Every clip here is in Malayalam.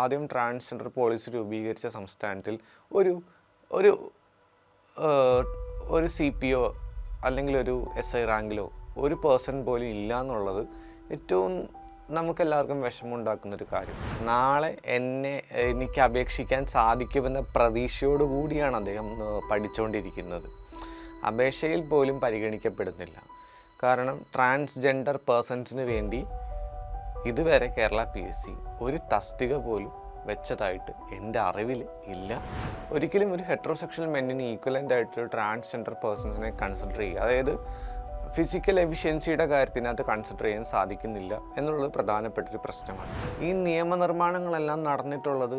ആദ്യം ട്രാൻസ്ജെൻഡർ പോളിസി രൂപീകരിച്ച സംസ്ഥാനത്തിൽ ഒരു ഒരു ഒരു സി പി ഒ അല്ലെങ്കിൽ ഒരു എസ് ഐ റാങ്കിലോ ഒരു പേഴ്സൺ പോലും ഇല്ല എന്നുള്ളത് ഏറ്റവും നമുക്കെല്ലാവർക്കും വിഷമമുണ്ടാക്കുന്ന ഒരു കാര്യം. നാളെ എന്നെ എനിക്ക് അപേക്ഷിക്കാൻ സാധിക്കുമെന്ന പ്രതീക്ഷയോടു കൂടിയാണ് അദ്ദേഹം പഠിച്ചുകൊണ്ടിരിക്കുന്നത് അപേക്ഷയിൽ പോലും പരിഗണിക്കപ്പെടുന്നില്ല. കാരണം ട്രാൻസ്ജെൻഡർ പേഴ്സൺസിന് വേണ്ടി ഇതുവരെ കേരള പി എസ് സി ഒരു തസ്തിക പോലും വെച്ചതായിട്ട് എന്റെ അറിവിൽ ഇല്ല. ഒരിക്കലും ഒരു ഹെട്രോസെക്ഷൽ മെന്നിന് ഈക്വലന്റ് ആയിട്ട് ട്രാൻസ്ജെൻഡർ പേഴ്സൺസിനെ കൺസിഡർ ചെയ്യുക. അതായത് ഫിസിക്കൽ എഫിഷ്യൻസിയുടെ കാര്യത്തിനകത്ത് കൺസിഡർ ചെയ്യാൻ സാധിക്കുന്നില്ല എന്നുള്ളത് പ്രധാനപ്പെട്ട ഒരു പ്രശ്നമാണ്. ഈ നിയമനിർമ്മാണങ്ങളെല്ലാം നടന്നിട്ടുള്ളത്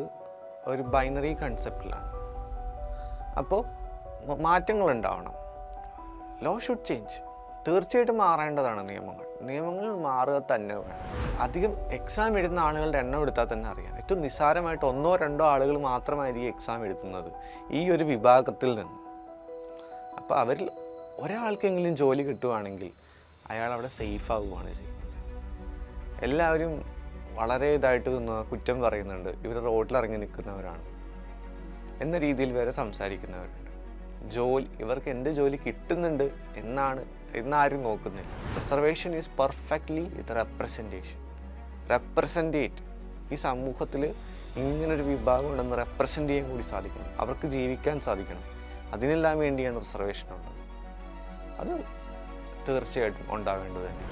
ഒരു ബൈനറി കൺസെപ്റ്റിലാണ് അപ്പോൾ മാറ്റങ്ങൾ ഉണ്ടാവണം ലോ ഷുഡ് ചേഞ്ച് തീർച്ചയായിട്ടും മാറേണ്ടതാണ് നിയമങ്ങൾ. നിയമങ്ങൾ മാറുക തന്നെ വേണം. അധികം എക്സാം എഴുതുന്ന ആളുകളുടെ എണ്ണം എടുത്താൽ തന്നെ അറിയാം. ഏറ്റവും നിസ്സാരമായിട്ട് ഒന്നോ രണ്ടോ ആളുകൾ മാത്രമായിരിക്കും എക്സാം എഴുതുന്നത് ഈ ഒരു വിഭാഗത്തിൽ നിന്ന്. അപ്പോൾ അവരിൽ ഒരാൾക്കെങ്കിലും ജോലി കിട്ടുവാണെങ്കിൽ അയാൾ അവിടെ സേഫ് ആവുകയാണ് ചെയ്യുന്നത്. എല്ലാവരും വളരെ ഇതായിട്ട് കുറ്റം പറയുന്നുണ്ട്. ഇവർ റോഡിലിറങ്ങി നിൽക്കുന്നവരാണ്. എന്ന രീതിയിൽ വരെ സംസാരിക്കുന്നവരുണ്ട്. ജോലി ഇവർക്ക് എന്ത് ജോലി കിട്ടുന്നുണ്ട് എന്നാണ് എന്നാരും നോക്കുന്നില്ല. റിസർവേഷൻ ഈസ് പെർഫെക്റ്റ്ലി ഇത് റെപ്രസെന്റേഷൻ റെപ്രസെന്റേറ്റ് ഈ സമൂഹത്തിൽ ഇങ്ങനൊരു വിഭാഗം ഉണ്ടെന്ന് റെപ്രസെന്റ് ചെയ്യാൻ കൂടി സാധിക്കണം. അവർക്ക് ജീവിക്കാൻ സാധിക്കണം. അതിനെല്ലാം വേണ്ടിയാണ് റിസർവേഷൻ ഉള്ളത്. അത് തീർച്ചയായിട്ടും ഉണ്ടാവേണ്ടത് തന്നെ.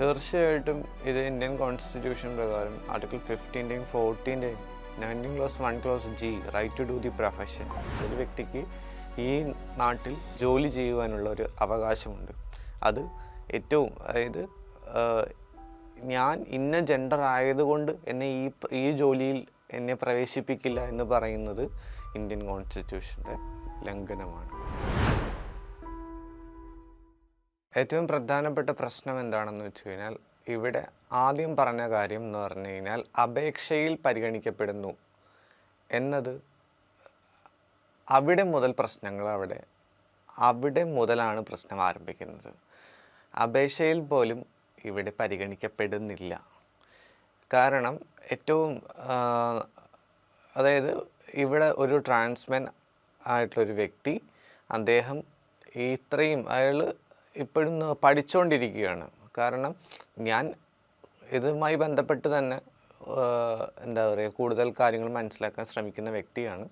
തീർച്ചയായിട്ടും ഇത് ഇന്ത്യൻ കോൺസ്റ്റിറ്റ്യൂഷൻ പ്രകാരം ആർട്ടിക്കിൾ ഫിഫ്റ്റീന്റെയും ഫോർട്ടീന്റെയും nineteen clause one clause G right to do the profession ഒരു വ്യക്തിക്ക് ഈ നാട്ടിൽ ജോലി ചെയ്യുവാനുള്ള ഒരു അവകാശമുണ്ട്. അത് ഏറ്റവും അതായത് ഞാൻ ഇന്ന ജെൻഡർ ആയതുകൊണ്ട് എന്നെ ഈ ഈ ജോലിയിൽ എന്നെ പ്രവേശിപ്പിക്കില്ല എന്ന് പറയുന്നത് ഇന്ത്യൻ കോൺസ്റ്റിറ്റ്യൂഷന്റെ ലംഘനമാണ്. ഏറ്റവും പ്രധാനപ്പെട്ട പ്രശ്നം എന്താണെന്ന് വെച്ച് കഴിഞ്ഞാൽ ഇവിടെ ആദ്യം പറഞ്ഞ കാര്യം എന്ന് പറഞ്ഞു കഴിഞ്ഞാൽ അപേക്ഷയിൽ പരിഗണിക്കപ്പെടുന്നു എന്നത് അവിടെ മുതൽ പ്രശ്നങ്ങൾ അവിടെ അവിടെ മുതലാണ് പ്രശ്നം ആരംഭിക്കുന്നത്. അപേക്ഷയിൽ പോലും ഇവിടെ പരിഗണിക്കപ്പെടുന്നില്ല. കാരണം ഏറ്റവും അതായത് ഇവിടെ ഒരു ട്രാൻസ്മെൻ ആയിട്ടുള്ളൊരു വ്യക്തി അദ്ദേഹം ഇത്രയും അയാൾ ഇപ്പോഴും പഠിച്ചുകൊണ്ടിരിക്കുകയാണ് കാരണം ഞാൻ ഇതുമായി ബന്ധപ്പെട്ട് തന്നെ എന്താ പറയുക കൂടുതൽ കാര്യങ്ങൾ മനസ്സിലാക്കാൻ ശ്രമിക്കുന്ന വ്യക്തിയാണ്.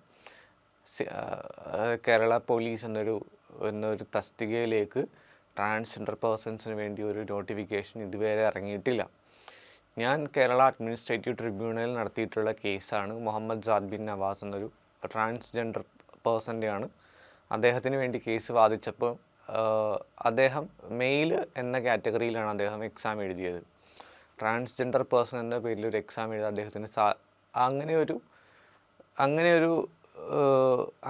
കേരള പോലീസ് എന്നൊരു എന്നൊരു തസ്തികയിലേക്ക് ട്രാൻസ്ജെൻഡർ പേഴ്സൺസിന് വേണ്ടി ഒരു നോട്ടിഫിക്കേഷൻ ഇതുവരെ ഇറങ്ങിയിട്ടില്ല. ഞാൻ കേരള അഡ്മിനിസ്ട്രേറ്റീവ് ട്രിബ്യൂണലിൽ നടത്തിയിട്ടുള്ള കേസാണ് മുഹമ്മദ് ജാദ് ബിൻ നവാസ് എന്നൊരു ട്രാൻസ്ജെൻഡർ പേഴ്സന്റെയാണ് അദ്ദേഹത്തിന് വേണ്ടി കേസ് വാദിച്ചപ്പോൾ അദ്ദേഹം മെയിൽ എന്ന കാറ്റഗറിയിലാണ് അദ്ദേഹം എക്സാം എഴുതിയത്. ട്രാൻസ്ജെൻഡർ പേഴ്സൺ എന്ന പേരിൽ ഒരു എക്സാം എഴുതാൻ അദ്ദേഹത്തിന് സാ അങ്ങനെ ഒരു അങ്ങനെ ഒരു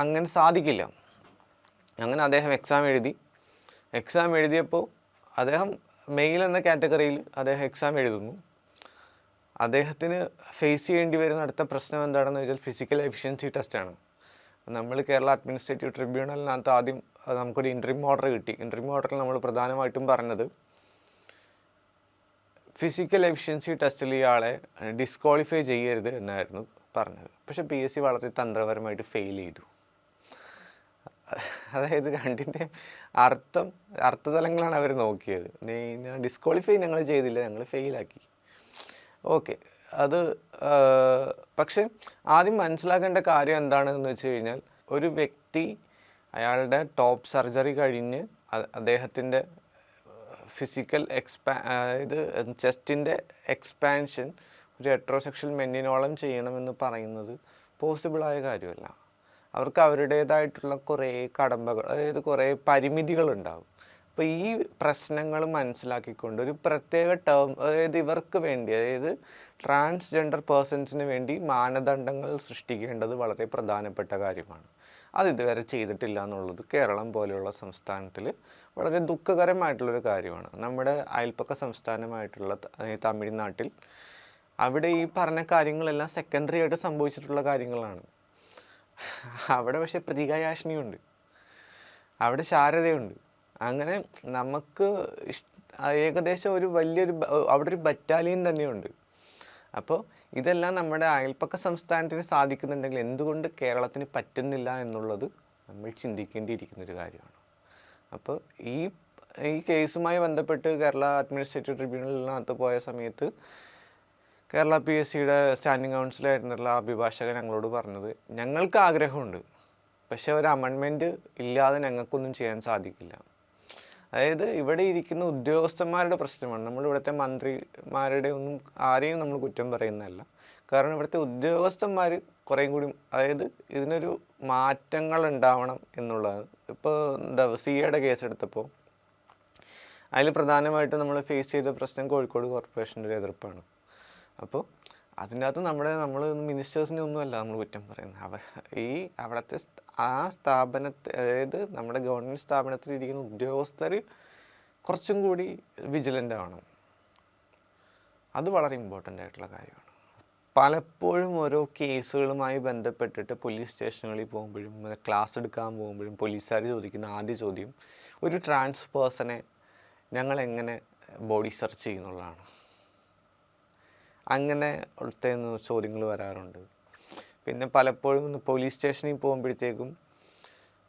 അങ്ങനെ സാധിക്കില്ല. അങ്ങനെ അദ്ദേഹം എക്സാം എഴുതി. എക്സാം എഴുതിയപ്പോൾ അദ്ദേഹം മെയിൽ എന്ന കാറ്റഗറിയിൽ അദ്ദേഹം എക്സാം എഴുതുന്നു. അദ്ദേഹത്തിന് ഫേസ് ചെയ്യേണ്ടി വരുന്ന അടുത്ത പ്രശ്നം എന്താണെന്ന് വെച്ചാൽ ഫിസിക്കൽ എഫിഷ്യൻസി ടെസ്റ്റാണ് നമ്മൾ കേരള അഡ്മിനിസ്ട്രേറ്റീവ് ട്രിബ്യൂണലിനകത്ത് ആദ്യം നമുക്കൊരു ഇൻട്രീം ഓർഡർ കിട്ടി. ഇൻട്രീം ഓർഡറിൽ നമ്മൾ പ്രധാനമായിട്ടും പറഞ്ഞത് ഫിസിക്കൽ എഫിഷ്യൻസി ടെസ്റ്റിൽ ഇയാളെ ഡിസ്ക്വാളിഫൈ ചെയ്യരുത് എന്നായിരുന്നു പറഞ്ഞത്. പക്ഷേ പി എസ് സി വളരെ തന്ത്രപരമായിട്ട് ഫെയിൽ ചെയ്തു. അതായത് രണ്ടിന്റെ അർത്ഥം അർത്ഥതലങ്ങളാണ് അവർ നോക്കിയത്. ഡിസ്ക്വാളിഫൈ ഞങ്ങൾ ചെയ്തില്ല ഞങ്ങൾ ഫെയിലാക്കി ഓക്കെ അത് പക്ഷേ ആദ്യം മനസ്സിലാക്കേണ്ട കാര്യം എന്താണെന്ന് വെച്ച് കഴിഞ്ഞാൽ ഒരു വ്യക്തി അയാളുടെ ടോപ്പ് സർജറി കഴിഞ്ഞ് അദ്ദേഹത്തിന്റെ ഫിസിക്കൽ എക്സ്പാ അതായത് ചെസ്റ്റിന്റെ എക്സ്പാൻഷൻ ഒരു ഹെട്രോസെക്ഷൽ മെന്നിനോളം ചെയ്യണമെന്ന് പറയുന്നത് പോസിബിളായ കാര്യമല്ല. അവർക്ക് അവരുടേതായിട്ടുള്ള കുറേ കടമ്പകൾ അതായത് കുറേ പരിമിതികളുണ്ടാവും. അപ്പോൾ ഈ പ്രശ്നങ്ങൾ മനസ്സിലാക്കിക്കൊണ്ട് ഒരു പ്രത്യേക ടേം അതായത് ഇവർക്ക് വേണ്ടി അതായത് ട്രാൻസ്ജെൻഡർ പേഴ്സൺസിന് വേണ്ടി മാനദണ്ഡങ്ങൾ സൃഷ്ടിക്കേണ്ടത് വളരെ പ്രധാനപ്പെട്ട കാര്യമാണ്. അത് ഇതുവരെ ചെയ്തിട്ടില്ല എന്നുള്ളത് കേരളം പോലെയുള്ള സംസ്ഥാനത്തിൽ വളരെ ദുഃഖകരമായിട്ടുള്ളൊരു കാര്യമാണ്. നമ്മുടെ അയൽപ്പക്ക സംസ്ഥാനമായിട്ടുള്ള തമിഴ്നാട്ടിൽ അവിടെ ഈ പറഞ്ഞ കാര്യങ്ങളെല്ലാം സെക്കൻഡറി ആയിട്ട് സംഭവിച്ചിട്ടുള്ള കാര്യങ്ങളാണ്. അവിടെ പക്ഷേ ഉണ്ട് അവിടെ ശാരദയുണ്ട്. അങ്ങനെ നമുക്ക് ഏകദേശം ഒരു വലിയൊരു അവിടെ ഒരു ബറ്റാലിയൻ തന്നെയുണ്ട്. അപ്പോൾ ഇതെല്ലാം നമ്മുടെ അയൽപ്പക്ക സംസ്ഥാനത്തിന് സാധിക്കുന്നുണ്ടെങ്കിൽ എന്തുകൊണ്ട് കേരളത്തിന് പറ്റുന്നില്ല എന്നുള്ളത് നമ്മൾ ചിന്തിക്കേണ്ടിയിരിക്കുന്ന ഒരു കാര്യമാണ്. അപ്പോൾ ഈ ഈ കേസുമായി ബന്ധപ്പെട്ട് കേരള അഡ്മിനിസ്ട്രേറ്റീവ് ട്രിബ്യൂണലിനകത്ത് പോയ സമയത്ത് കേരള പി എസ് സിയുടെ സ്റ്റാൻഡിംഗ് കൗൺസിലായിട്ടുള്ള അഭിഭാഷകൻ ഞങ്ങളോട് പറഞ്ഞത്. ഞങ്ങൾക്ക് ആഗ്രഹമുണ്ട്. പക്ഷേ ഒരു അമെൻമെന്റ് ഇല്ലാതെ ഞങ്ങൾക്കൊന്നും ചെയ്യാൻ സാധിക്കില്ല. അതായത് ഇവിടെ ഇരിക്കുന്ന ഉദ്യോഗസ്ഥന്മാരുടെ പ്രശ്നമാണ്. നമ്മൾ ഇവിടുത്തെ മന്ത്രിമാരുടെ ഒന്നും ആരെയും നമ്മൾ കുറ്റം പറയുന്നതല്ല. കാരണം ഇവിടുത്തെ ഉദ്യോഗസ്ഥന്മാർ കുറേയും കൂടി അതായത് ഇതിനൊരു മാറ്റങ്ങൾ ഉണ്ടാവണം എന്നുള്ളതാണ് ഇപ്പോൾ എന്താ സിയുടെ കേസ് എടുത്തപ്പോൾ അതിൽ പ്രധാനമായിട്ടും നമ്മൾ ഫേസ് ചെയ്ത പ്രശ്നം കോഴിക്കോട് കോർപ്പറേഷന്റെ എതിർപ്പാണ്. അപ്പോൾ അതിന്റെ അകത്ത് നമ്മുടെ നമ്മൾ മിനിസ്റ്റേഴ്സിനെ ഒന്നുമല്ല നമ്മൾ കുറ്റം പറയുന്നത്. അവർ ഈ അവിടുത്തെ ആ സ്ഥാപനത്തെ അതായത് നമ്മുടെ ഗവൺമെന്റ് സ്ഥാപനത്തിൽ ഇരിക്കുന്ന ഉദ്യോഗസ്ഥർ കുറച്ചും കൂടി വിജിലന്റ് ആവണം അത് വളരെ ഇമ്പോർട്ടന്റ് ആയിട്ടുള്ള കാര്യമാണ്. പലപ്പോഴും ഓരോ കേസുകളുമായി ബന്ധപ്പെട്ടിട്ട് പോലീസ് സ്റ്റേഷനുകളിൽ പോകുമ്പോഴും ക്ലാസ് എടുക്കാൻ പോകുമ്പോഴും പോലീസുകാർ ചോദിക്കുന്ന ആദ്യ ചോദ്യം ഒരു ട്രാൻസ് പേഴ്സണെ ഞങ്ങൾ എങ്ങനെ ബോഡി സെർച്ച് ചെയ്യുന്നുള്ളതാണ്. അങ്ങനെ ഉള്ളത്തെ ചോദ്യങ്ങൾ വരാറുണ്ട്. പിന്നെ പലപ്പോഴും പോലീസ് സ്റ്റേഷനിൽ പോകുമ്പോഴത്തേക്കും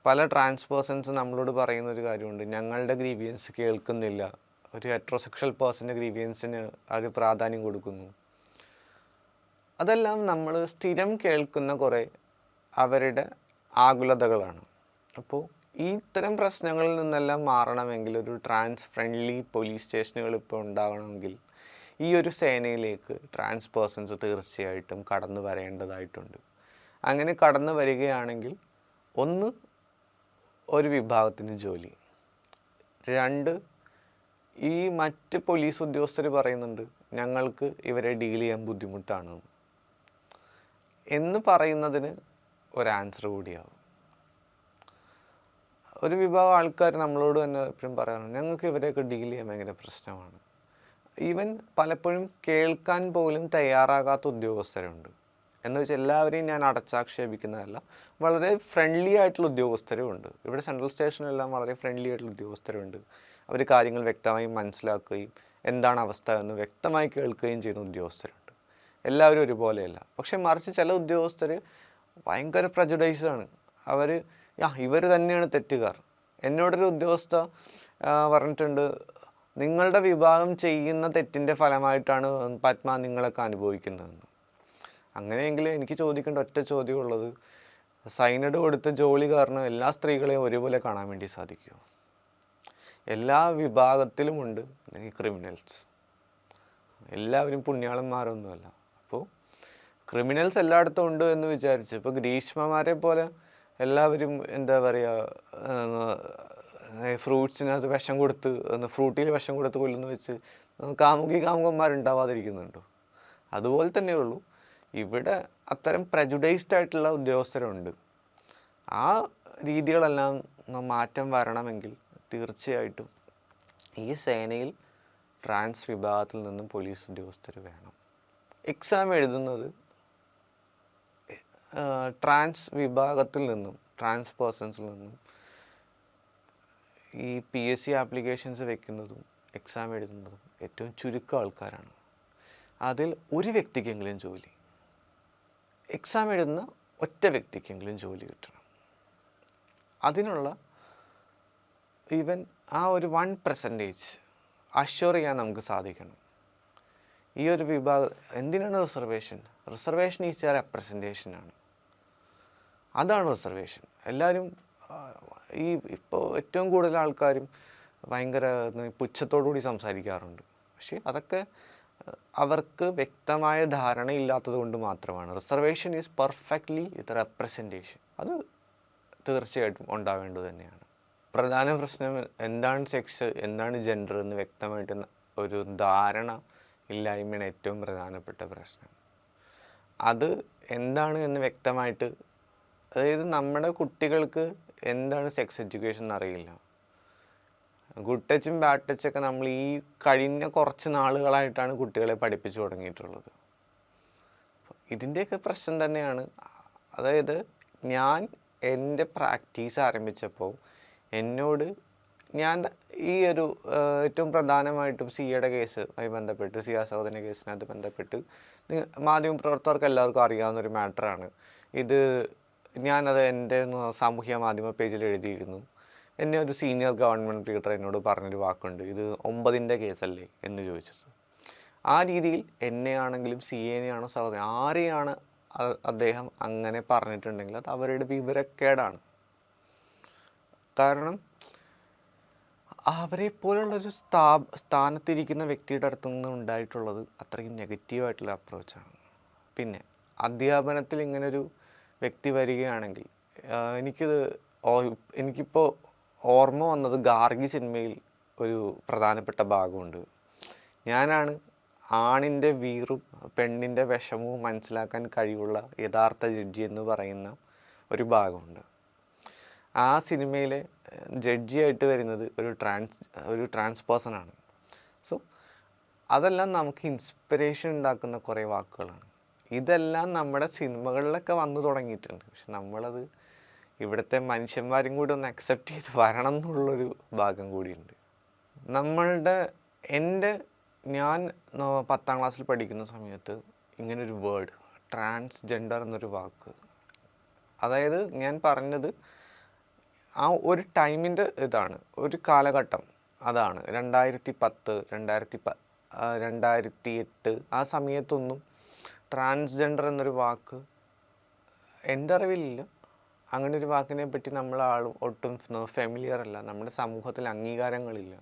പല ട്രാൻസ് പേഴ്സൺസ് നമ്മളോട് പറയുന്ന ഒരു കാര്യമുണ്ട്. ഞങ്ങളുടെ ഗ്രീവിയൻസ് കേൾക്കുന്നില്ല. ഒരു ഹെട്രോസെക്ഷൽ പേഴ്സന്റെ ഗ്രീവിയൻസിന് അവർ പ്രാധാന്യം കൊടുക്കുന്നു. അതെല്ലാം നമ്മൾ സ്ഥിരം കേൾക്കുന്ന കുറേ അവരുടെ ആകുലതകളാണ്. അപ്പോൾ ഈ ഇത്തരം പ്രശ്നങ്ങളിൽ നിന്നെല്ലാം മാറണമെങ്കിൽ ഒരു ട്രാൻസ് ഫ്രണ്ട്ലി പോലീസ് സ്റ്റേഷനുകൾ ഇപ്പോൾ ഉണ്ടാവണമെങ്കിൽ ഈ ഒരു സേനയിലേക്ക് ട്രാൻസ് പേഴ്സൺസ് തീർച്ചയായിട്ടും കടന്നു വരേണ്ടതായിട്ടുണ്ട്. അങ്ങനെ കടന്നു വരികയാണെങ്കിൽ ഒന്ന് ഒരു വിഭാഗത്തിന് ജോലി. രണ്ട് ഈ മറ്റ് പോലീസ് ഉദ്യോഗസ്ഥർ പറയുന്നുണ്ട് ഞങ്ങൾക്ക് ഇവരെ ഡീൽ ചെയ്യാൻ ബുദ്ധിമുട്ടാണ്. എന്ന്. പറയുന്നതിന് ഒരു ആൻസർ കൂടിയാവും. ഒരു വിഭാഗം ആൾക്കാർ നമ്മളോട് തന്നെ എപ്പോഴും പറയാറുണ്ട് ഞങ്ങൾക്ക് ഇവരെയൊക്കെ ഡീൽ ചെയ്യാൻ ഭയങ്കര പ്രശ്നമാണ്. ഈവൻ പലപ്പോഴും കേൾക്കാൻ പോലും തയ്യാറാകാത്ത ഉദ്യോഗസ്ഥരുണ്ട്. എന്ന് വെച്ചാൽ എല്ലാവരെയും ഞാൻ അടച്ചാക്ഷേപിക്കുന്നതല്ല വളരെ ഫ്രണ്ട്ലി ആയിട്ടുള്ള ഉദ്യോഗസ്ഥരും ഉണ്ട്. ഇവിടെ സെൻട്രൽ സ്റ്റേഷനിലെല്ലാം വളരെ ഫ്രണ്ട്ലി ആയിട്ടുള്ള ഉദ്യോഗസ്ഥരുണ്ട്. അവർ കാര്യങ്ങൾ വ്യക്തമായി മനസ്സിലാക്കുകയും എന്താണ് അവസ്ഥ എന്ന് വ്യക്തമായി കേൾക്കുകയും ചെയ്യുന്ന ഉദ്യോഗസ്ഥരുണ്ട്. എല്ലാവരും ഒരുപോലെയല്ല. പക്ഷേ മറിച്ച് ചില ഉദ്യോഗസ്ഥർ ഭയങ്കര പ്രജുഡൈസാണ് അവർ ആ ഇവർ തന്നെയാണ് തെറ്റുകാർ. എന്നോടൊരു ഉദ്യോഗസ്ഥ പറഞ്ഞിട്ടുണ്ട് നിങ്ങളുടെ വിഭാഗം ചെയ്യുന്ന തെറ്റിന്റെ ഫലമായിട്ടാണ് പത്മ നിങ്ങളൊക്കെ അനുഭവിക്കുന്നതെന്ന് അങ്ങനെയെങ്കിൽ എനിക്ക് ചോദിക്കേണ്ട ഒറ്റ ചോദ്യം ഉള്ളത് സൈനഡ് കൊടുത്ത ജോലി കാരണം എല്ലാ സ്ത്രീകളെയും ഒരുപോലെ കാണാൻ വേണ്ടി സാധിക്കുമോ എല്ലാ വിഭാഗത്തിലുമുണ്ട് ഈ ക്രിമിനൽസ്. എല്ലാവരും പുണ്യാളന്മാരൊന്നുമല്ല. അപ്പോൾ ക്രിമിനൽസ് എല്ലായിടത്തും ഉണ്ട് എന്ന് വിചാരിച്ച് ഇപ്പോൾ ഗ്രീഷ്മമാരെ പോലെ എല്ലാവരും എന്താ പറയുക ഫ്രൂട്ട്സിനകത്ത് വിഷം കൊടുത്ത് ഫ്രൂട്ടിയിൽ വിഷം കൊടുത്ത് കൊല്ലുന്ന വെച്ച് കാമുകി കാമുകന്മാരുണ്ടാവാതിരിക്കുന്നുണ്ടോ? അതുപോലെ തന്നെ ഉള്ളൂ ഇവിടെ അത്തരം പ്രജുഡൈസ്ഡ് ആയിട്ടുള്ള ഉദ്യോഗസ്ഥരുണ്ട്. ആ രീതികളെല്ലാം മാറ്റം വരണമെങ്കിൽ തീർച്ചയായിട്ടും ഈ സേനയിൽ ട്രാൻസ് വിഭാഗത്തിൽ നിന്നും പോലീസ് ഉദ്യോഗസ്ഥർ വേണം. എക്സാം എഴുതുന്നത് ട്രാൻസ് വിഭാഗത്തിൽ നിന്നും ട്രാൻസ് പേഴ്സൺസിൽ നിന്നും ഈ പി എസ് സി ആപ്ലിക്കേഷൻസ് വെക്കുന്നതും എക്സാം എഴുതുന്നതും ഏറ്റവും ചുരുക്കം ആൾക്കാരാണ്. അതിൽ ഒരു വ്യക്തിക്കെങ്കിലും ജോലി. എക്സാം എഴുതുന്ന ഒറ്റ വ്യക്തിക്കെങ്കിലും ജോലി കിട്ടണം. അതിനുള്ള ഈവൻ ആ ഒരു വൺ പെർസെന്റേജ് അഷ്യൂർ ചെയ്യാൻ നമുക്ക് സാധിക്കണം. ഈ ഒരു വിഭാഗം എന്തിനാണ് റിസർവേഷൻ റിസർവേഷൻ ഈസ് എ റെപ്രസെന്റേഷനാണ് അതാണ് റിസർവേഷൻ എല്ലാവരും ഈ ഇപ്പോൾ ഏറ്റവും കൂടുതൽ ആൾക്കാരും ഭയങ്കര പുച്ഛത്തോടുകൂടി പുച്ഛത്തോടു കൂടി സംസാരിക്കാറുണ്ട്. പക്ഷേ അതൊക്കെ അവർക്ക് വ്യക്തമായ ധാരണയില്ലാത്തത് കൊണ്ട് മാത്രമാണ്. റിസർവേഷൻ ഈസ് പെർഫെക്റ്റ്ലി ഇത് റെപ്രസെന്റേഷൻ അത് തീർച്ചയായിട്ടും ഉണ്ടാവേണ്ടത് തന്നെയാണ്. പ്രധാന പ്രശ്നം എന്താണ് സെക്സ് എന്താണ് ജെൻഡർ എന്ന് വ്യക്തമായിട്ട് ഒരു ധാരണ ഇല്ലായ്മയാണ് ഏറ്റവും പ്രധാനപ്പെട്ട പ്രശ്നം. അത് എന്താണ് എന്ന് വ്യക്തമായിട്ട് അതായത് നമ്മുടെ കുട്ടികൾക്ക് എന്താണ് സെക്സ് എഡ്യൂക്കേഷൻ എന്നറിയില്ല. ഗുഡ് ടച്ചും ബാഡ് ടച്ചൊക്കെ നമ്മൾ ഈ കഴിഞ്ഞ കുറച്ച് നാളുകളായിട്ടാണ് കുട്ടികളെ പഠിപ്പിച്ചു തുടങ്ങിയിട്ടുള്ളത്. ഇതിന്റെയൊക്കെ പ്രശ്നം തന്നെയാണ്. അതായത് ഞാൻ എന്റെ പ്രാക്ടീസ് ആരംഭിച്ചപ്പോൾ എന്നോട് ഞാൻ ഈ ഒരു ഏറ്റവും പ്രധാനമായിട്ടും സിയുടെ കേസുമായി ബന്ധപ്പെട്ട് സി സഹോദരന്റെ കേസിനകത്ത് ബന്ധപ്പെട്ട് മാധ്യമ മാധ്യമപ്രവർത്തകർക്ക് എല്ലാവർക്കും അറിയാവുന്ന ഒരു മാറ്ററാണ് ഇത് ഞാനത് എന്റെ സാമൂഹ്യ മാധ്യമ പേജിൽ എഴുതിയിരുന്നു. എന്നെ ഒരു സീനിയർ ഗവൺമെന്റ് ലീഡർ എന്നോട് പറഞ്ഞൊരു വാക്കുണ്ട്. ഇത് ഒമ്പതിന്റെ കേസല്ലേ എന്ന് ചോദിച്ചത്. ആ രീതിയിൽ എന്നെയാണെങ്കിലും സി എനെയാണോ സഹോദരൻ ആരെയാണ് അദ്ദേഹം അങ്ങനെ പറഞ്ഞിട്ടുണ്ടെങ്കിൽ അത് അവരുടെ വിവരക്കേടാണ്. കാരണം അവരെ പോലുള്ളൊരു സ്ഥാ സ്ഥാനത്തിരിക്കുന്ന വ്യക്തിയുടെ അടുത്തു നിന്ന് ഉണ്ടായിട്ടുള്ളത് അത്രയും നെഗറ്റീവായിട്ടുള്ള അപ്രോച്ചാണ് പിന്നെ അധ്യാപനത്തിൽ ഇങ്ങനൊരു വ്യക്തി വരികയാണെങ്കിൽ എനിക്കിത് എനിക്കിപ്പോൾ ഓർമ്മ വന്നത് ഗാർഗി സിനിമയിൽ ഒരു പ്രധാനപ്പെട്ട ഭാഗമുണ്ട്. ഞാനാണ് ആണിന്റെ വീറും പെണ്ണിന്റെ വിഷമവും മനസ്സിലാക്കാൻ കഴിവുള്ള യഥാർത്ഥ ജഡ്ജി എന്ന് പറയുന്ന ഒരു ഭാഗമുണ്ട്. ആ സിനിമയിലെ ജഡ്ജിയായിട്ട് വരുന്നത് ഒരു ട്രാൻസ് ഒരു ട്രാൻസ് ആണ് സോ അതെല്ലാം നമുക്ക് ഇൻസ്പിറേഷൻ ഉണ്ടാക്കുന്ന കുറേ വാക്കുകളാണ്. ഇതെല്ലാം നമ്മുടെ സിനിമകളിലൊക്കെ വന്നു തുടങ്ങിയിട്ടുണ്ട്. പക്ഷെ നമ്മളത് ഇവിടുത്തെ മനുഷ്യന്മാരും കൂടി ഒന്ന് അക്സെപ്റ്റ് ചെയ്ത് വരണം എന്നുള്ളൊരു ഭാഗം കൂടിയുണ്ട്. നമ്മളുടെ എന്റെ ഞാൻ പത്താം ക്ലാസ്സിൽ പഠിക്കുന്ന സമയത്ത് ഇങ്ങനൊരു വേർഡ് ട്രാൻസ്ജെൻഡർ എന്നൊരു വാക്ക്. അതായത് ഞാൻ പറഞ്ഞത് ആ ഒരു ടൈമിന്റെ ഇതാണ് ഒരു കാലഘട്ടം അതാണ്. രണ്ടായിരത്തി പത്ത് രണ്ടായിരത്തി പ രണ്ടായിരത്തി എട്ട് ആ സമയത്തൊന്നും ട്രാൻസ്ജെൻഡർ എന്നൊരു വാക്ക് എന്റെ അറിവിലില്ല. അങ്ങനെ ഒരു വാക്കിനെ പറ്റി നമ്മൾ ആളും ഒട്ടും ഫെമിലിയർ അല്ല. നമ്മുടെ സമൂഹത്തിൽ അംഗീകാരങ്ങളില്ല.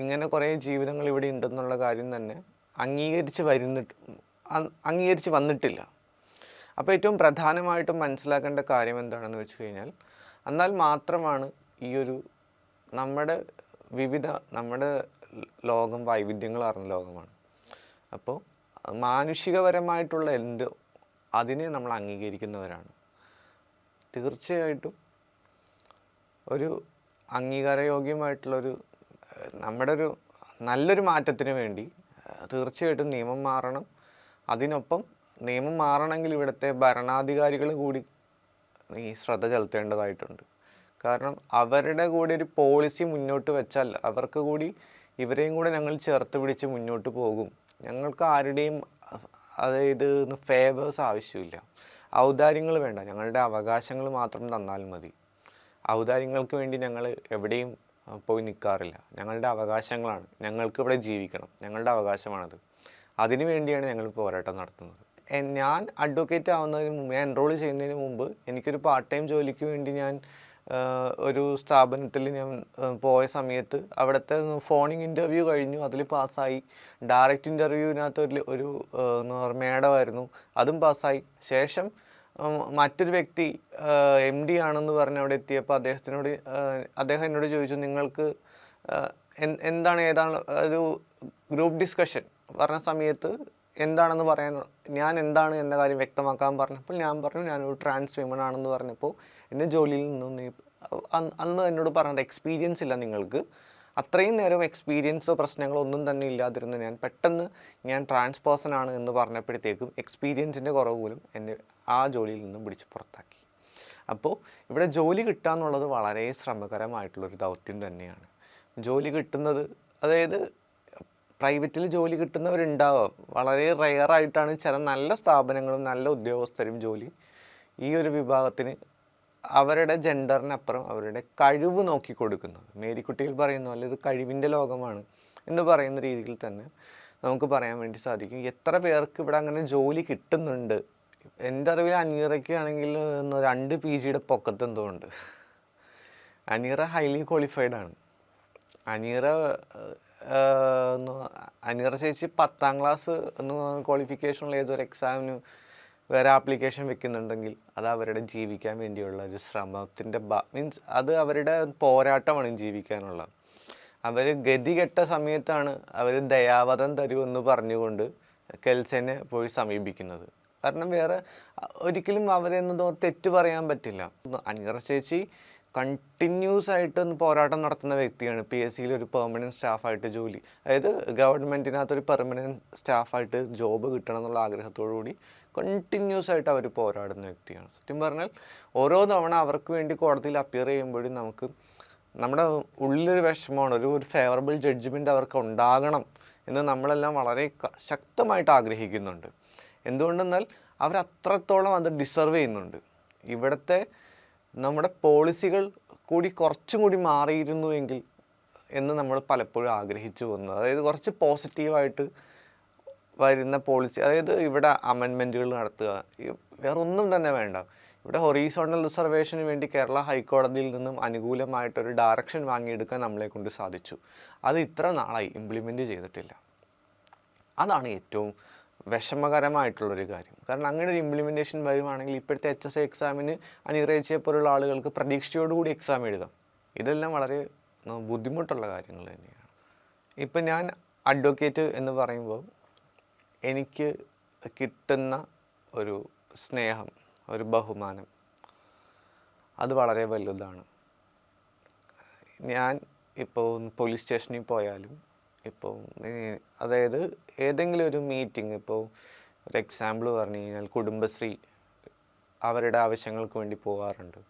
ഇങ്ങനെ കുറേ ജീവിതങ്ങൾ ഇവിടെ ഉണ്ടെന്നുള്ള കാര്യം തന്നെ അംഗീകരിച്ച് വരുന്നിട്ട് അംഗീകരിച്ച് വന്നിട്ടില്ല. അപ്പോൾ ഏറ്റവും പ്രധാനമായിട്ടും മനസ്സിലാക്കേണ്ട കാര്യം എന്താണെന്ന് വെച്ച് കഴിഞ്ഞാൽ എന്നാൽ മാത്രമാണ് ഈ ഒരു നമ്മുടെ വിവിധ നമ്മുടെ ലോകം വൈവിധ്യങ്ങൾ അറിഞ്ഞ ലോകമാണ്. അപ്പോൾ മാനുഷികപരമായിട്ടുള്ള എന്ത് അതിനെ നമ്മൾ അംഗീകരിക്കുന്നവരാണ്. തീർച്ചയായിട്ടും ഒരു അംഗീകാരയോഗ്യമായിട്ടുള്ളൊരു നമ്മുടെ ഒരു നല്ലൊരു മാറ്റത്തിന് വേണ്ടി തീർച്ചയായിട്ടും നിയമം മാറണം. അതിനൊപ്പം നിയമം മാറണമെങ്കിൽ ഇവിടുത്തെ ഭരണാധികാരികൾ കൂടി ഈ ശ്രദ്ധ ചെലുത്തേണ്ടതായിട്ടുണ്ട്. കാരണം അവരുടെ കൂടി ഒരു പോളിസി മുന്നോട്ട് വെച്ചാൽ അവർക്ക് കൂടി ഇവരെയും കൂടെ ഞങ്ങൾ ചേർത്ത് പിടിച്ച് മുന്നോട്ട് പോകും. ഞങ്ങൾക്ക് ആരുടെയും അതായത് ഫേവേഴ്സ് ആവശ്യമില്ല. ഔദാര്യങ്ങൾ വേണ്ട. ഞങ്ങളുടെ അവകാശങ്ങൾ മാത്രം തന്നാൽ മതി. ഔദാര്യങ്ങൾക്ക് വേണ്ടി ഞങ്ങൾ എവിടെയും പോയി നിൽക്കാറില്ല ഞങ്ങളുടെ അവകാശങ്ങളാണ്. ഞങ്ങൾക്ക് ഇവിടെ ജീവിക്കണം. ഞങ്ങളുടെ അവകാശമാണത്. അതിനു വേണ്ടിയാണ് ഞങ്ങൾ പോരാട്ടം നടത്തുന്നത്. ഞാൻ അഡ്വക്കേറ്റ് ആവുന്നതിന് മുമ്പ് ഞാൻ എൻറോൾ ചെയ്യുന്നതിന് മുമ്പ് എനിക്കൊരു പാർട്ട് ടൈം ജോലിക്ക് വേണ്ടി ഞാൻ ഒരു സ്ഥാപനത്തിൽ ഞാൻ പോയ സമയത്ത് അവിടുത്തെ ഫോണിങ് ഇന്റർവ്യൂ കഴിഞ്ഞു. അതിൽ പാസ്സായി. ഡയറക്റ്റ് ഇന്റർവ്യൂവിനകത്ത് ഒരു ഒരു മേഡമായിരുന്നു. അതും പാസ്സായി. ശേഷം മറ്റൊരു വ്യക്തി എം ഡി ആണെന്ന് പറഞ്ഞ് അവിടെ എത്തിയപ്പോൾ അദ്ദേഹത്തിനോട് അദ്ദേഹം എന്നോട് ചോദിച്ചു നിങ്ങൾക്ക് എന്താണ് ഏതാണ് ഒരു ഗ്രൂപ്പ് ഡിസ്കഷൻ പറഞ്ഞ സമയത്ത് എന്താണെന്ന് പറയാൻ ഞാൻ എന്താണ് എന്ന കാര്യം വ്യക്തമാക്കാൻ പറഞ്ഞപ്പോൾ ഞാൻ പറഞ്ഞു ഞാനൊരു ട്രാൻസ് വിമൺ ആണെന്ന് പറഞ്ഞപ്പോൾ എന്നെ ജോലിയിൽ നിന്നും നീ അന്ന് എന്നോട് പറഞ്ഞത് എക്സ്പീരിയൻസ് ഇല്ല നിങ്ങൾക്ക്. അത്രയും നേരം എക്സ്പീരിയൻസോ പ്രശ്നങ്ങളോ ഒന്നും തന്നെ ഇല്ലാതിരുന്ന ഞാൻ പെട്ടെന്ന് ഞാൻ ട്രാൻസ് പേഴ്സൺ ആണ് എന്ന് പറഞ്ഞപ്പോഴത്തേക്കും എക്സ്പീരിയൻസിന്റെ കുറവ് പോലും എന്നെ ആ ജോലിയിൽ നിന്നും പിടിച്ച് പുറത്താക്കി. അപ്പോൾ ഇവിടെ ജോലി കിട്ടുക എന്നുള്ളത് വളരെ ശ്രമകരമായിട്ടുള്ളൊരു ദൗത്യം തന്നെയാണ്. ജോലി കിട്ടുന്നത് അതായത് പ്രൈവറ്റിൽ ജോലി കിട്ടുന്നവരുണ്ടാവാം. വളരെ റെയറായിട്ടാണ് ചില നല്ല സ്ഥാപനങ്ങളും നല്ല ഉദ്യോഗസ്ഥരും ജോലി ഈ ഒരു വിഭാഗത്തിന് അവരുടെ ജെൻഡറിനപ്പുറം അവരുടെ കഴിവ് നോക്കി കൊടുക്കുന്നത് മേരിക്കുട്ടികൾ പറയുന്ന പോലെ ഇത് കഴിവിന്റെ ലോകമാണ് എന്ന് പറയുന്ന രീതിയിൽ തന്നെ നമുക്ക് പറയാൻ വേണ്ടി സാധിക്കും എത്ര പേർക്ക് ഇവിടെ അങ്ങനെ ജോലി കിട്ടുന്നുണ്ട് എന്റെ അറിവിൽ അനീറയ്ക്കാണെങ്കിൽ രണ്ട് പി ജിയുടെ പൊക്കത്ത് എന്തോ ഉണ്ട് അനീറ ഹൈലി ക്വാളിഫൈഡ് ആണ് അനീറ അനീറ ചേച്ചി പത്താം ക്ലാസ് എന്ന് ക്വാളിഫിക്കേഷനുള്ള ഏതൊരു എക്സാമിന് വേറെ ആപ്ലിക്കേഷൻ വെക്കുന്നുണ്ടെങ്കിൽ അത് അവരുടെ ജീവിക്കാൻ വേണ്ടിയുള്ള ഒരു ശ്രമത്തിന്റെ മീൻസ് അത് അവരുടെ പോരാട്ടമാണ് ജീവിക്കാനുള്ള അവർ ഗതികെട്ട സമയത്താണ് അവർ ദയാവധം തരൂ എന്ന് പറഞ്ഞുകൊണ്ട് കെൽസനെ പോയി സമീപിക്കുന്നത്. കാരണം വേറെ ഒരിക്കലും ഒരിക്കലും അവരെന്നതോ തെറ്റ് പറയാൻ പറ്റില്ല. അനിറ ചേച്ചി കണ്ടിന്യൂസ് ആയിട്ട് പോരാട്ടം നടത്തുന്ന വ്യക്തിയാണ്. പി എസ് സിയിൽ ഒരു പെർമനന്റ് സ്റ്റാഫായിട്ട് ജോലി അതായത് ഗവൺമെന്റിനകത്ത് ഒരു പെർമനന്റ് സ്റ്റാഫായിട്ട് ജോബ് കിട്ടണം എന്നുള്ള ആഗ്രഹത്തോടു കൂടി കണ്ടിന്യൂസ് ആയിട്ട് അവർ പോരാടുന്ന വ്യക്തിയാണ്. സത്യം പറഞ്ഞാൽ ഓരോ തവണ അവർക്ക് വേണ്ടി കോടതിയിൽ അപ്പിയർ ചെയ്യുമ്പോഴും നമുക്ക് നമ്മുടെ ഉള്ളിലൊരു വിഷമമാണ് ഒരു ഒരു ഫേവറബിൾ ജഡ്ജ്മെന്റ് അവർക്ക് ഉണ്ടാകണം എന്ന് നമ്മളെല്ലാം വളരെ ശക്തമായിട്ട് ആഗ്രഹിക്കുന്നുണ്ട്. എന്തുകൊണ്ടെന്നാൽ അവർ അത്രത്തോളം അത് ഡിസർവ് ചെയ്യുന്നുണ്ട്. ഇവിടുത്തെ നമ്മുടെ പോളിസികൾ കൂടി കുറച്ചും കൂടി മാറിയിരുന്നുവെങ്കിൽ എന്ന് നമ്മൾ പലപ്പോഴും ആഗ്രഹിച്ചു പോകുന്നത് അതായത് കുറച്ച് പോസിറ്റീവായിട്ട് വരുന്ന പോളിസി അതായത് ഇവിടെ അമെൻമെന്റുകൾ നടത്തുക. വേറെ ഒന്നും തന്നെ വേണ്ട. ഇവിടെ ഹൊറീസോണ്ടൽ റിസർവേഷന് വേണ്ടി കേരള ഹൈക്കോടതിയിൽ നിന്നും അനുകൂലമായിട്ടൊരു ഡയറക്ഷൻ വാങ്ങിയെടുക്കാൻ നമ്മളെ കൊണ്ട് സാധിച്ചു. അത് ഇത്ര നാളായി ഇംപ്ലിമെന്റ് ചെയ്തിട്ടില്ല. അതാണ് ഏറ്റവും വിഷമകരമായിട്ടുള്ളൊരു കാര്യം. കാരണം അങ്ങനെ ഒരു ഇംപ്ലിമെന്റേഷൻ വരുവാണെങ്കിൽ ഇപ്പോഴത്തെ എച്ച് എസ് എ എക്സാമിന് അനിറേച്ചയെ പോലുള്ള ആളുകൾക്ക് പ്രതീക്ഷയോടുകൂടി എക്സാം എഴുതാം. ഇതെല്ലാം വളരെ ബുദ്ധിമുട്ടുള്ള കാര്യങ്ങൾ തന്നെയാണ്. ഇപ്പം ഞാൻ അഡ്വക്കേറ്റ് എന്ന് പറയുമ്പോൾ എനിക്ക് കിട്ടുന്ന ഒരു സ്നേഹം ഒരു ബഹുമാനം അത് വളരെ വലുതാണ്. ഞാൻ ഇപ്പോൾ പോലീസ് സ്റ്റേഷനിൽ പോയാലും ഇപ്പോൾ അതായത് ഏതെങ്കിലും ഒരു മീറ്റിംഗ് ഇപ്പോൾ ഒരു എക്സാമ്പിൾ പറഞ്ഞു കഴിഞ്ഞാൽ കുടുംബശ്രീ അവരുടെ ആവശ്യങ്ങൾക്ക് വേണ്ടി പോകാറുണ്ട്.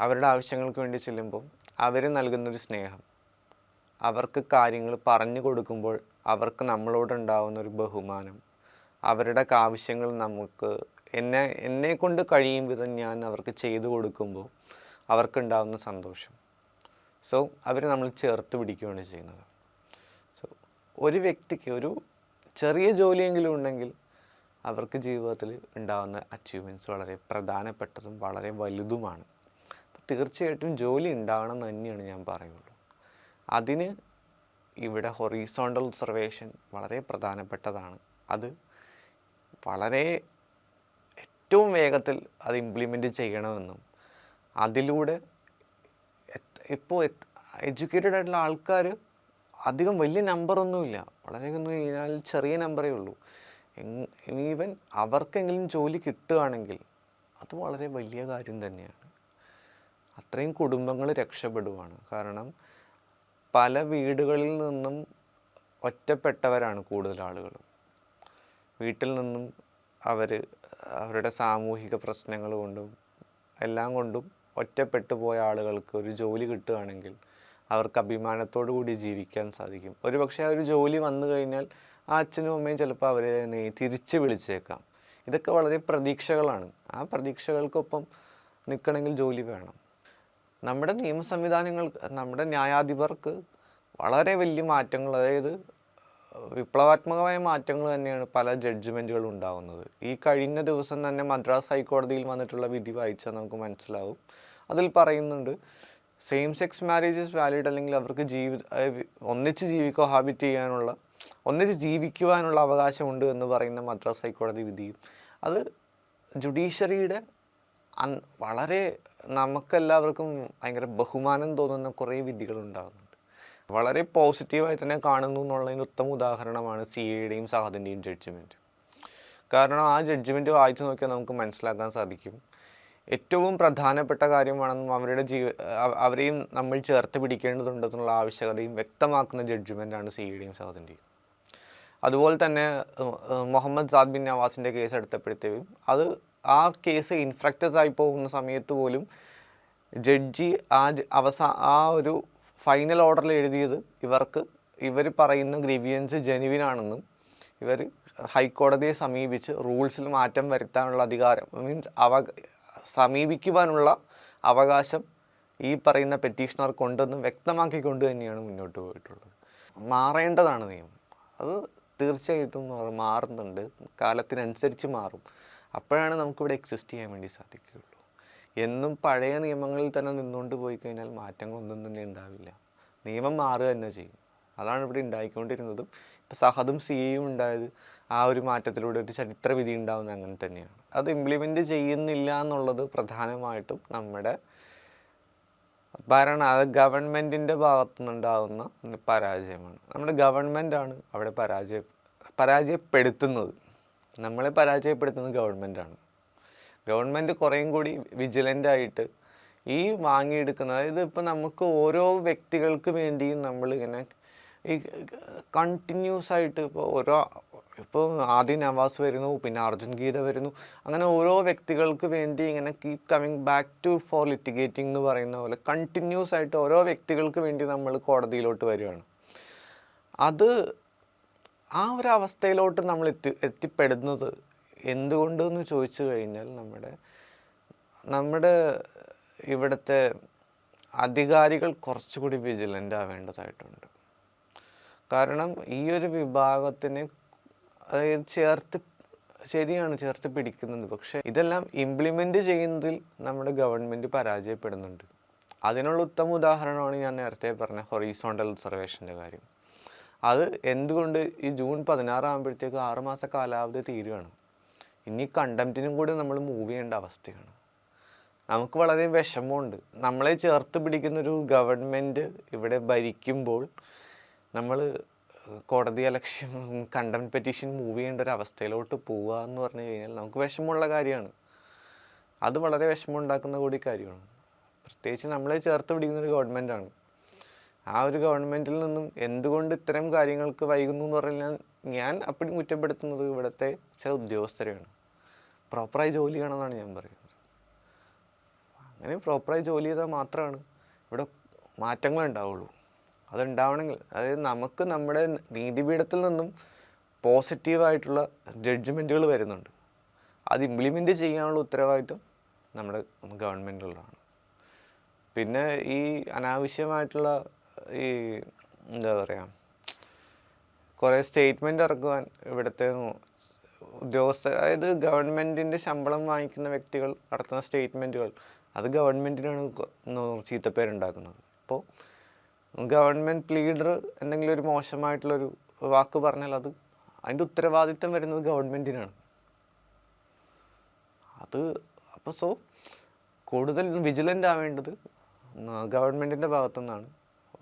അവരുടെ ആവശ്യങ്ങൾക്ക് വേണ്ടി ചെല്ലുമ്പോൾ അവർ നൽകുന്നൊരു സ്നേഹം. അവർക്ക് കാര്യങ്ങൾ പറഞ്ഞു കൊടുക്കുമ്പോൾ അവർക്ക് നമ്മളോടുണ്ടാവുന്ന ഒരു ബഹുമാനം അവരുടെ ആവശ്യങ്ങൾ നമുക്ക് എന്നെ എന്നെ കൊണ്ട് കഴിയും വിധം ഞാൻ അവർക്ക് ചെയ്തു കൊടുക്കുമ്പോൾ അവർക്കുണ്ടാവുന്ന സന്തോഷം. സോ അവർ നമ്മൾ ചേർത്ത് പിടിക്കുകയാണ് ചെയ്യുന്നത്. സോ ഒരു വ്യക്തിക്ക് ഒരു ചെറിയ ജോലിയെങ്കിലും ഉണ്ടെങ്കിൽ അവർക്ക് ജീവിതത്തിൽ ഉണ്ടാകുന്ന അച്ചീവ്മെന്റ്സ് വളരെ പ്രധാനപ്പെട്ടതും വളരെ വലുതുമാണ്. തീർച്ചയായിട്ടും ജോലി ഉണ്ടാവണം എന്ന് തന്നെയാണ് ഞാൻ പറയുള്ളൂ. അതിന് ഇവിടെ ഹൊറീസോണ്ടൽ ഒബ്സർവേഷൻ വളരെ പ്രധാനപ്പെട്ടതാണ്. അത് വളരെ ഏറ്റവും വേഗത്തിൽ അത് ഇംപ്ലിമെന്റ് ചെയ്യണമെന്നും അതിലൂടെ ഇപ്പോൾ എഡ്യൂക്കേറ്റഡ് ആയിട്ടുള്ള ആൾക്കാർ അധികം വലിയ നമ്പറൊന്നുമില്ല. വളരെ ഒന്ന് കഴിഞ്ഞാൽ ചെറിയ നമ്പറേ ഉള്ളൂ. ഈവൻ അവർക്കെങ്കിലും ജോലി കിട്ടുകയാണെങ്കിൽ അത് വളരെ വലിയ കാര്യം തന്നെയാണ്. അത്രയും കുടുംബങ്ങൾ രക്ഷപ്പെടുവാണ്. കാരണം പല വീടുകളിൽ നിന്നും ഒറ്റപ്പെട്ടവരാണ് കൂടുതൽ ആളുകളും വീട്ടിൽ നിന്നും അവർ അവരുടെ സാമൂഹിക പ്രശ്നങ്ങൾ കൊണ്ടും എല്ലാം കൊണ്ടും ഒറ്റപ്പെട്ടു പോയ ആളുകൾക്ക് ഒരു ജോലി കിട്ടുകയാണെങ്കിൽ അവർക്ക് അഭിമാനത്തോടു കൂടി ജീവിക്കാൻ സാധിക്കും. ഒരു പക്ഷേ ആ ഒരു ജോലി വന്നു കഴിഞ്ഞാൽ ആ അച്ഛനും അമ്മയും ചിലപ്പോൾ അവരെ തിരിച്ച് വിളിച്ചേക്കാം. ഇതൊക്കെ വളരെ പ്രതീക്ഷകളാണ്. ആ പ്രതീക്ഷകൾക്കൊപ്പം നിൽക്കണമെങ്കിൽ ജോലി വേണം. നമ്മുടെ നിയമ സംവിധാനങ്ങൾ നമ്മുടെ ന്യായാധിപർക്ക് വളരെ വലിയ മാറ്റങ്ങൾ അതായത് വിപ്ലവാത്മകമായ മാറ്റങ്ങൾ തന്നെയാണ് പല ജഡ്ജ്മെന്റുകളും ഉണ്ടാകുന്നത് ഈ കഴിഞ്ഞ ദിവസം തന്നെ മദ്രാസ് ഹൈക്കോടതിയിൽ വന്നിട്ടുള്ള വിധി വായിച്ചാൽ നമുക്ക് മനസ്സിലാവും. അതിൽ പറയുന്നുണ്ട് സെയിം സെക്സ് മാരേജസ് വാലിഡ് അല്ലെങ്കിൽ അവർക്ക് ജീവി ഒന്നിച്ച് ജീവിക്കോ ഹാബിറ്റ് ചെയ്യാനുള്ള ഒന്നിച്ച് ജീവിക്കുവാനുള്ള അവകാശമുണ്ട് എന്ന് പറയുന്ന മദ്രാസ് ഹൈക്കോടതി വിധിയും. അത് ജുഡീഷ്യറിയുടെ വളരെ നമുക്കെല്ലാവർക്കും ഭയങ്കര ബഹുമാനം തോന്നുന്ന കുറേ വിധികളുണ്ടാകുന്നുണ്ട് വളരെ പോസിറ്റീവായി തന്നെ കാണുന്നു എന്നുള്ളതിന് ഉത്തമ ഉദാഹരണമാണ് സി എയുടെയും സഹദിന്റെയും ജഡ്ജ്മെന്റ് കാരണം ആ ജഡ്ജ്മെന്റ് വായിച്ചു നോക്കിയാൽ നമുക്ക് മനസ്സിലാക്കാൻ സാധിക്കും. ഏറ്റവും പ്രധാനപ്പെട്ട കാര്യമാണെന്നും അവരുടെ ജീവ അവരെയും നമ്മൾ ചേർത്ത് പിടിക്കേണ്ടതുണ്ടെന്നുള്ള ആവശ്യകതയും വ്യക്തമാക്കുന്ന ജഡ്ജ്മെന്റാണ് സി എയുടെയും സഹദിന്റെയും അതുപോലെ തന്നെ മുഹമ്മദ് സാദ് ബിൻ നവാസിന്റെ കേസ് എടുത്തപ്പോഴത്തേക്കും അത് ആ കേസ് ഇൻഫ്രക്റ്റസ് ആയി പോകുന്ന സമയത്ത് പോലും ജഡ്ജി ആ അവസാ ആ ഒരു ഫൈനൽ ഓർഡറിൽ എഴുതിയത് ഇവർക്ക് ഇവർ പറയുന്ന ഗ്രീവിയൻസ് ജെനുവിനാണെന്നും ഇവർ ഹൈക്കോടതിയെ സമീപിച്ച് റൂൾസിൽ മാറ്റം വരുത്താനുള്ള അധികാരം മീൻസ് അവ സമീപിക്കുവാനുള്ള അവകാശം ഈ പറയുന്ന പെറ്റീഷണർ കൊണ്ടുവന്ന് വ്യക്തമാക്കിക്കൊണ്ട് തന്നെയാണ് മുന്നോട്ട് പോയിട്ടുള്ളത്. മാറേണ്ടതാണ് നിയമം. അത് തീർച്ചയായിട്ടും മാറുന്നുണ്ട്. കാലത്തിനനുസരിച്ച് മാറും. അപ്പോഴാണ് നമുക്കിവിടെ എക്സിസ്റ്റ് ചെയ്യാൻ വേണ്ടി സാധിക്കുകയുള്ളൂ. എന്നും പഴയ നിയമങ്ങളിൽ തന്നെ നിന്നുകൊണ്ട് പോയി കഴിഞ്ഞാൽ മാറ്റങ്ങളൊന്നും തന്നെ ഉണ്ടാവില്ല. നിയമം മാറുക തന്നെ ചെയ്യും. അതാണ് ഇവിടെ ഉണ്ടായിക്കൊണ്ടിരുന്നതും. ഇപ്പോൾ സഹദും സി എയും ഉണ്ടായത് ആ ഒരു മാറ്റത്തിലൂടെ ഒരു ചരിത്ര വിധി ഉണ്ടാവുന്നത് അങ്ങനെ തന്നെയാണ്. അത് ഇംപ്ലിമെന്റ് ചെയ്യുന്നില്ല എന്നുള്ളത് പ്രധാനമായിട്ടും നമ്മുടെ ഭരണ അത് ഗവൺമെന്റിന്റെ ഭാഗത്തു നിന്നുണ്ടാകുന്ന പരാജയമാണ്. നമ്മുടെ ഗവൺമെന്റാണ് അവിടെ പരാജയ പരാജയപ്പെടുത്തുന്നത്. നമ്മളെ പരാജയപ്പെടുത്തുന്നത് ഗവൺമെന്റാണ് ഗവൺമെന്റ് കുറേയും കൂടി വിജിലന്റ് ആയിട്ട് ഈ വാങ്ങിയെടുക്കുന്ന അതായത് ഇപ്പം നമുക്ക് ഓരോ വ്യക്തികൾക്ക് വേണ്ടിയും നമ്മളിങ്ങനെ ഈ കണ്ടിന്യൂസ് ആയിട്ട് ഇപ്പോൾ ഓരോ ഇപ്പോൾ ആദ്യം നവാസ് വരുന്നു പിന്നെ അർജുൻ ഗീത വരുന്നു. അങ്ങനെ ഓരോ വ്യക്തികൾക്ക് വേണ്ടി ഇങ്ങനെ keep coming back to for litigating എന്ന് പറയുന്ന പോലെ കണ്ടിന്യൂസ് ആയിട്ട് ഓരോ വ്യക്തികൾക്ക് വേണ്ടി നമ്മൾ കോടതിയിലോട്ട് വരികയാണ്. അത് ആ ഒരു അവസ്ഥയിലോട്ട് നമ്മൾ എത്തി എത്തിപ്പെടുന്നത് എന്തുകൊണ്ടെന്ന് ചോദിച്ചു കഴിഞ്ഞാൽ നമ്മുടെ നമ്മുടെ ഇവിടുത്തെ അധികാരികൾ കുറച്ചുകൂടി വിജിലന്റ് ആവേണ്ടതായിട്ടുണ്ട്. കാരണം ഈ ഒരു വിഭാഗത്തിനെ അതായത് ചേർത്ത് ശരിയാണ് ചേർത്ത് പിടിക്കുന്നുണ്ട് പക്ഷേ ഇതെല്ലാം ഇംപ്ലിമെന്റ് ചെയ്യുന്നതിൽ നമ്മുടെ ഗവൺമെന്റ് പരാജയപ്പെടുന്നുണ്ട്. അതിനുള്ള ഉത്തമ ഉദാഹരണമാണ് ഞാൻ നേരത്തെ പറഞ്ഞ ഹൊറീസോണ്ടൽ റിസർവേഷന്റെ കാര്യം. അത് എന്തുകൊണ്ട് ഈ ജൂൺ പതിനാറാകുമ്പോഴത്തേക്ക് ആറുമാസ കാലാവധി തീരുകയാണ് ഇനി കണ്ടംറ്റിനും കൂടി നമ്മൾ മൂവ് ചെയ്യേണ്ട അവസ്ഥയാണ്. നമുക്ക് വളരെ വിഷമമുണ്ട്. നമ്മളെ ചേർത്ത് പിടിക്കുന്നൊരു ഗവൺമെന്റ് ഇവിടെ ഭരിക്കുമ്പോൾ നമ്മൾ കോടതി അലക്ഷൻ കണ്ടം പെറ്റീഷൻ മൂവ് ചെയ്യേണ്ട ഒരു അവസ്ഥയിലോട്ട് പോവുക എന്ന് പറഞ്ഞു കഴിഞ്ഞാൽ നമുക്ക് വിഷമമുള്ള കാര്യമാണ്. അത് വളരെ വിഷമമുണ്ടാക്കുന്ന കൂടി കാര്യമാണ്. പ്രത്യേകിച്ച് നമ്മളെ ചേർത്ത് പിടിക്കുന്ന ഒരു ഗവൺമെന്റാണ് ആ ഒരു ഗവൺമെന്റിൽ നിന്നും എന്തുകൊണ്ട് ഇത്തരം കാര്യങ്ങൾക്ക് വൈകുന്നു എന്ന് പറഞ്ഞാൽ ഞാൻ അപ്പടി കുറ്റപ്പെടുത്തുന്നത് ഇവിടുത്തെ ചില ഉദ്യോഗസ്ഥരെയാണ്. പ്രോപ്പറായി ജോലി ചെയ്യണമെന്നാണ് ഞാൻ പറയുന്നത്. അങ്ങനെ പ്രോപ്പറായി ജോലി ചെയ്താൽ മാത്രമാണ് ഇവിടെ മാറ്റങ്ങൾ ഉണ്ടാവുള്ളൂ. അതുണ്ടാവണമെങ്കിൽ അതായത് നമുക്ക് നമ്മുടെ നീതിപീഠത്തിൽ നിന്നും പോസിറ്റീവായിട്ടുള്ള ജഡ്ജ്മെന്റുകൾ വരുന്നുണ്ട്. അത് ഇംപ്ലിമെന്റ് ചെയ്യാനുള്ള ഉത്തരവാദിത്വം നമ്മുടെ ഗവൺമെന്റുകളാണ് പിന്നെ ഈ അനാവശ്യമായിട്ടുള്ള ഈ എന്താ പറയുക കുറേ സ്റ്റേറ്റ്മെന്റ് ഇറക്കുവാൻ ഇവിടുത്തെ ഉദ്യോഗസ്ഥ അതായത് ഗവൺമെന്റിന്റെ ശമ്പളം വാങ്ങിക്കുന്ന വ്യക്തികൾ നടത്തുന്ന സ്റ്റേറ്റ്മെന്റുകൾ അത് ഗവൺമെന്റിനാണ് ചീത്തപ്പേരുണ്ടാക്കുന്നത്. ഇപ്പോൾ ഗവൺമെന്റ് ലീഡർ എന്തെങ്കിലും ഒരു മോശമായിട്ടുള്ളൊരു വാക്ക് പറഞ്ഞാൽ അത് അതിന്റെ ഉത്തരവാദിത്തം വരുന്നത് ഗവൺമെന്റിനാണ്. അത് അപ്പോൾ സോ കൂടുതൽ വിജിലന്റ് ആവേണ്ടത് ഗവൺമെന്റിന്റെ ഭാഗത്തു നിന്നാണ്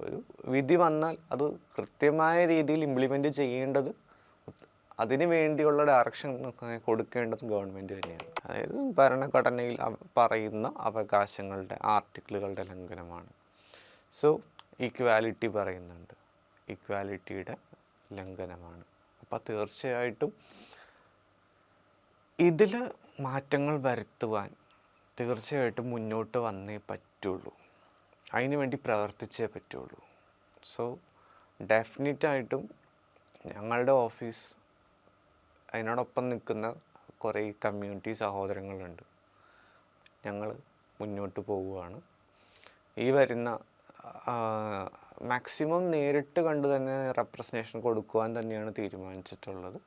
ഒരു വിധി വന്നാൽ അത് കൃത്യമായ രീതിയിൽ ഇംപ്ലിമെന്റ് ചെയ്യേണ്ടത് അതിന് വേണ്ടിയുള്ള ഡയറക്ഷൻ കൊടുക്കേണ്ടത് ഗവൺമെന്റ് തന്നെയാണ്. അതായത് ഭരണഘടനയിൽ പറയുന്ന അവകാശങ്ങളുടെ ആർട്ടിക്കിളുകളുടെ ലംഘനമാണ്. സോ ഈക്വാലിറ്റി പറയുന്നുണ്ട്. ഈക്വാലിറ്റിയുടെ ലംഘനമാണ്. അപ്പോൾ തീർച്ചയായിട്ടും ഇതിൽ മാറ്റങ്ങൾ വരുത്തുവാൻ തീർച്ചയായിട്ടും മുന്നോട്ട് വന്നേ പറ്റുള്ളൂ. അതിനു വേണ്ടി പ്രവർത്തിച്ചേ പറ്റുള്ളൂ. സോ ഡെഫിനറ്റായിട്ടും ഞങ്ങളുടെ ഓഫീസ് അതിനോടൊപ്പം നിൽക്കുന്ന കുറേ കമ്മ്യൂണിറ്റി സഹോദരങ്ങളുണ്ട്. ഞങ്ങൾ മുന്നോട്ട് പോവുകയാണ്. ഈ വരുന്ന മാക്സിമം നേരിട്ട് കണ്ട് തന്നെ റെപ്രസെന്റേഷൻ കൊടുക്കുവാൻ തന്നെയാണ് തീരുമാനിച്ചിട്ടുള്ളത്.